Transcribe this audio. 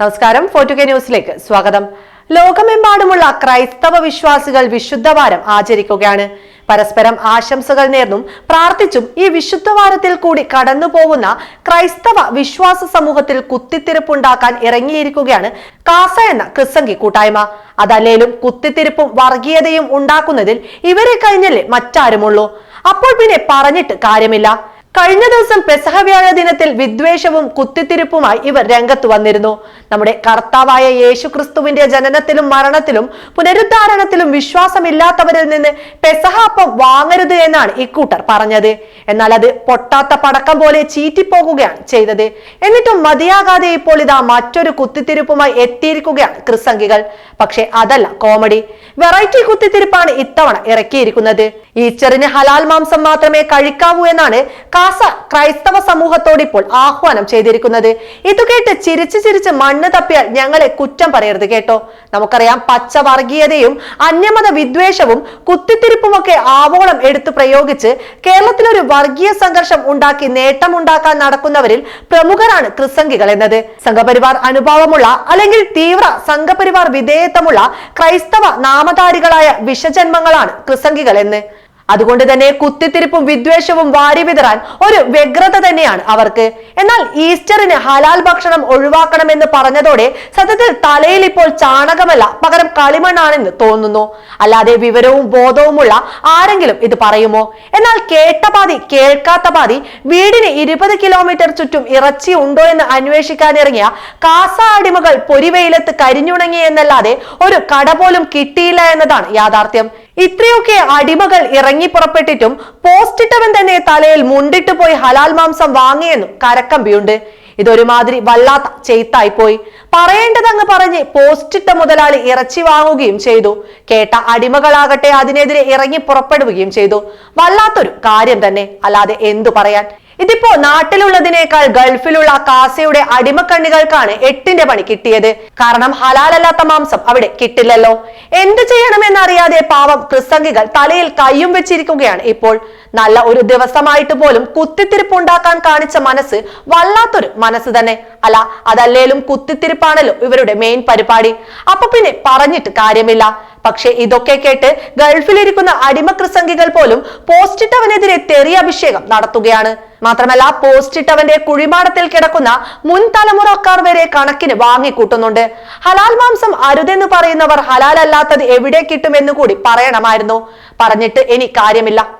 നമസ്കാരം. ഫോർട്ടു കെ ന്യൂസിലേക്ക് സ്വാഗതം. ലോകമെമ്പാടുമുള്ള ക്രൈസ്തവ വിശ്വാസികൾ വിശുദ്ധവാരം ആചരിക്കുകയാണ്. പരസ്പരം ആശംസകൾ നേർന്നും പ്രാർത്ഥിച്ചും ഈ വിശുദ്ധവാരത്തിൽ കൂടി കടന്നു പോകുന്ന ക്രൈസ്തവ വിശ്വാസ സമൂഹത്തിൽ കുത്തിത്തിരിപ്പുണ്ടാക്കാൻ ഇറങ്ങിയിരിക്കുകയാണ് കാസ എന്ന ക്രിസംഗി കൂട്ടായ്മ. അതല്ലേലും കുത്തിത്തിരിപ്പും വർഗീയതയും ഉണ്ടാക്കുന്നതിൽ ഇവരെ കഴിഞ്ഞല്ലേ മറ്റാരുമുള്ളൂ. അപ്പോൾ പിന്നെ പറഞ്ഞിട്ട് കാര്യമില്ല. കഴിഞ്ഞ ദിവസം പെസഹ വ്യാഴ ദിനത്തിൽ വിദ്വേഷവും കുത്തിത്തിരിപ്പുമായി ഇവർ രംഗത്ത് വന്നിരുന്നു. നമ്മുടെ കർത്താവായ യേശു ക്രിസ്തുവിന്റെ ജനനത്തിലും മരണത്തിലും പുനരുദ്ധാരണത്തിലും വിശ്വാസമില്ലാത്തവരിൽ നിന്ന് പെസഹ അപ്പം വാങ്ങരുത് എന്നാണ് ഇക്കൂട്ടർ പറഞ്ഞത്. എന്നാൽ അത് പൊട്ടാത്ത പടക്കം പോലെ ചീറ്റിപ്പോകുകയാണ് ചെയ്തത്. എന്നിട്ടും മതിയാകാതെ ഇപ്പോൾ ഇതാ മറ്റൊരു കുത്തിത്തിരിപ്പുമായി എത്തിയിരിക്കുകയാണ് ക്രിസംഗികൾ പക്ഷെ അതല്ല കോമഡി. വെറൈറ്റി കുത്തിത്തിരിപ്പാണ് ഇത്തവണ ഇറക്കിയിരിക്കുന്നത്. ഈസ്റ്ററിന് ഹലാൽ മാംസം മാത്രമേ കഴിക്കാവൂ എന്നാണ് കാസ ക്രൈസ്തവ സമൂഹത്തോട് ഇപ്പോൾ ആഹ്വാനം ചെയ്തിരിക്കുന്നത്. ഇത് കേട്ട് ചിരിച്ച് ചിരിച്ച് മണ്ണ് തപ്പിയാൽ ഞങ്ങളെ കുറ്റം പറയരുത് കേട്ടോ. നമുക്കറിയാം പച്ചവർഗീയതയും അന്യമത വിദ്വേഷവും കുത്തിത്തിരിപ്പുമൊക്കെ ആവോളം എടുത്തു പ്രയോഗിച്ച് കേരളത്തിലൊരു വർഗീയ സംഘർഷം ഉണ്ടാക്കി നേട്ടമുണ്ടാക്കാൻ നടക്കുന്നവരിൽ പ്രമുഖരാണ് ക്രിസംഗികൾ എന്നത്. സംഘപരിവാർ അനുഭാവമുള്ള അല്ലെങ്കിൽ തീവ്ര സംഘപരിവാർ വിധേയത്വമുള്ള ക്രൈസ്തവ നാമധാരികളായ വിഷജന്മങ്ങളാണ് ക്രിസംഗികൾ എന്ന്. അതുകൊണ്ട് തന്നെ കുത്തിത്തിരിപ്പും വിദ്വേഷവും വാരി വിതറാൻ ഒരു വ്യഗ്രത തന്നെയാണ് അവർക്ക്. എന്നാൽ ഈസ്റ്ററിന് ഹലാൽ ഭക്ഷണം ഒഴിവാക്കണമെന്ന് പറഞ്ഞതോടെ സത്യത്തിൽ തലയിൽ ഇപ്പോൾ ചാണകമല്ല പകരം കളിമണ്ണാണെന്ന് തോന്നുന്നു. അല്ലാതെ വിവരവും ബോധവുമുള്ള ആരെങ്കിലും ഇത് പറയുമോ? എന്നാൽ കേട്ട പാതി കേൾക്കാത്ത പാതി വീടിന് ഇരുപത് കിലോമീറ്റർ ചുറ്റും ഇറച്ചി ഉണ്ടോ എന്ന് അന്വേഷിക്കാനിറങ്ങിയ കാസ അടിമകൾ പൊരിവെയിലത്ത് കരിഞ്ഞുണങ്ങി എന്നല്ലാതെ ഒരു കട പോലും കിട്ടിയില്ല എന്നതാണ് യാഥാർത്ഥ്യം. ഇത്രയൊക്കെ അടിമകൾ ഇറങ്ങി പുറപ്പെട്ടിട്ടും പോസ്റ്റിട്ടവൻ തന്നെ തലയിൽ മുണ്ടിട്ട് പോയി ഹലാൽ മാംസം വാങ്ങിയെന്നും കരക്കമ്പിയുണ്ട്. ഇതൊരുമാതിരി വല്ലാത്ത ചെയ്ത്തായി പോയി പറയേണ്ടതങ്ങ് പറഞ്ഞ് പോസ്റ്റിട്ട മുതലാളി ഇറച്ചി വാങ്ങുകയും ചെയ്തു. കേട്ട അടിമകളാകട്ടെ അതിനെതിരെ ഇറങ്ങി പുറപ്പെടുകയും ചെയ്തു. വല്ലാത്തൊരു കാര്യം തന്നെ. അല്ലാതെ എന്തു പറയാൻ? ഇതിപ്പോ നാട്ടിലുള്ളതിനേക്കാൾ ഗൾഫിലുള്ള കാസയുടെ അടിമക്കണ്ണികൾക്കാണ് എട്ടിന്റെ പണി കിട്ടിയത്. കാരണം ഹലാലല്ലാത്ത മാംസം അവിടെ കിട്ടില്ലല്ലോ. എന്ത് ചെയ്യണമെന്നറിയാതെ പാവം ക്രിസ്തംഗികൾ തലയിൽ കയ്യും വെച്ചിരിക്കുകയാണ് ഇപ്പോൾ. നല്ല ഒരു ദിവസമായിട്ട് പോലും കുത്തിത്തിരിപ്പുണ്ടാക്കാൻ കാണിച്ച മനസ്സ് വല്ലാത്തൊരു മനസ്സ് തന്നെ. അല്ല അതല്ലേലും കുത്തിത്തിരിപ്പാണല്ലോ ഇവരുടെ മെയിൻ പരിപാടി. അപ്പൊ പിന്നെ പറഞ്ഞിട്ട് കാര്യമില്ല. പക്ഷെ ഇതൊക്കെ കേട്ട് ഗൾഫിലിരിക്കുന്ന അടിമക്രിസംഗികൾ പോലും പോസ്റ്റിട്ടവനെതിരെ തെറി അഭിഷേകം നടത്തുകയാണ്. മാത്രമല്ല പോസ്റ്റിട്ടവന്റെ കുഴിമാടത്തിൽ കിടക്കുന്ന മുൻ തലമുറക്കാർ വരെ കണക്കിന് വാങ്ങിക്കൂട്ടുന്നുണ്ട്. ഹലാൽ മാംസം അരുതെന്ന് പറയുന്നവർ ഹലാൽ അല്ലാത്തത് എവിടെ കിട്ടുമെന്ന് കൂടി പറയണമായിരുന്നു. പറഞ്ഞിട്ട് ഇനി കാര്യമില്ല.